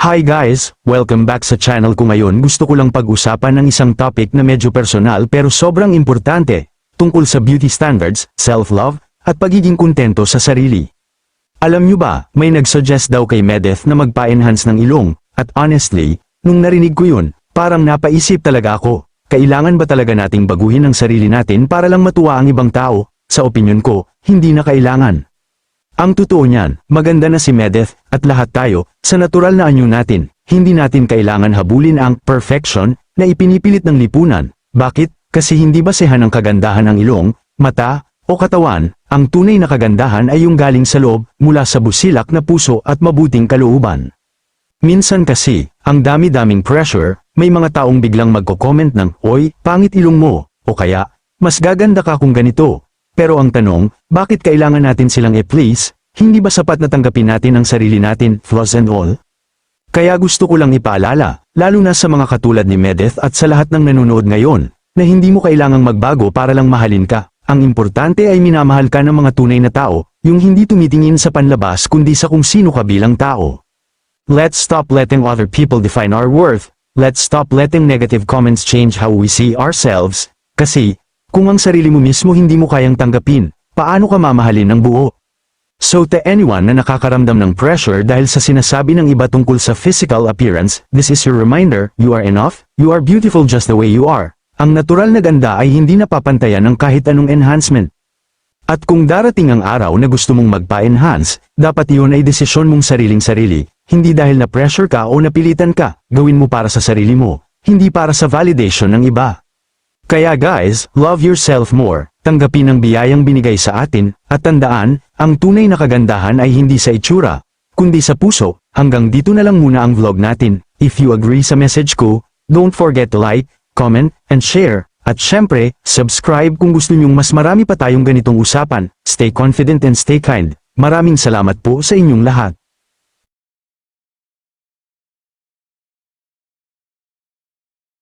Hi guys, welcome back sa channel ko ngayon gusto ko lang pag-usapan ng isang topic na medyo personal pero sobrang importante, tungkol sa beauty standards, self-love, at pagiging kontento sa sarili. Alam nyo ba, may nagsuggest daw kay Medeth na magpa-enhance ng ilong, at honestly, nung narinig ko yun, parang napaisip talaga ako, kailangan ba talaga nating baguhin ang sarili natin para lang matuwa ang ibang tao? Sa opinyon ko, hindi na kailangan. Ang totoo niyan, maganda na si Medeth, at lahat tayo, sa natural na anyo natin, hindi natin kailangan habulin ang perfection na ipinipilit ng lipunan. Bakit? Kasi hindi basehan ang kagandahan ng ilong, mata, o katawan, ang tunay na kagandahan ay yung galing sa loob, mula sa busilak na puso at mabuting kalooban. Minsan kasi, ang dami-daming pressure, may mga taong biglang magko-comment ng, Oy, pangit ilong mo, o kaya, mas gaganda ka kung ganito. Pero ang tanong, bakit kailangan natin silang i-please? Hindi ba sapat na tanggapin natin ang sarili natin, flaws and all? Kaya gusto ko lang ipaalala, lalo na sa mga katulad ni Medeth at sa lahat ng nanonood ngayon, na hindi mo kailangang magbago para lang mahalin ka. Ang importante ay minamahal ka ng mga tunay na tao, yung hindi tumitingin sa panlabas kundi sa kung sino ka bilang tao. Let's stop letting other people define our worth. Let's stop letting negative comments change how we see ourselves. Kasi, kung ang sarili mo mismo hindi mo kayang tanggapin, paano ka mamahalin ng buo? So to anyone na nakakaramdam ng pressure dahil sa sinasabi ng iba tungkol sa physical appearance, this is your reminder, you are enough, you are beautiful just the way you are. Ang natural na ganda ay hindi napapantayan ng kahit anong enhancement. At kung darating ang araw na gusto mong magpa-enhance, dapat iyon ay desisyon mong sariling-sarili, hindi dahil na pressure ka o napilitan ka, gawin mo para sa sarili mo, hindi para sa validation ng iba. Kaya guys, love yourself more, tanggapin ang biyayang binigay sa atin, at tandaan, ang tunay na kagandahan ay hindi sa itsura, kundi sa puso, hanggang dito na lang muna ang vlog natin, if you agree sa message ko, don't forget to like, comment, and share, at syempre, subscribe kung gusto nyong mas marami pa tayong ganitong usapan, stay confident and stay kind, maraming salamat po sa inyong lahat.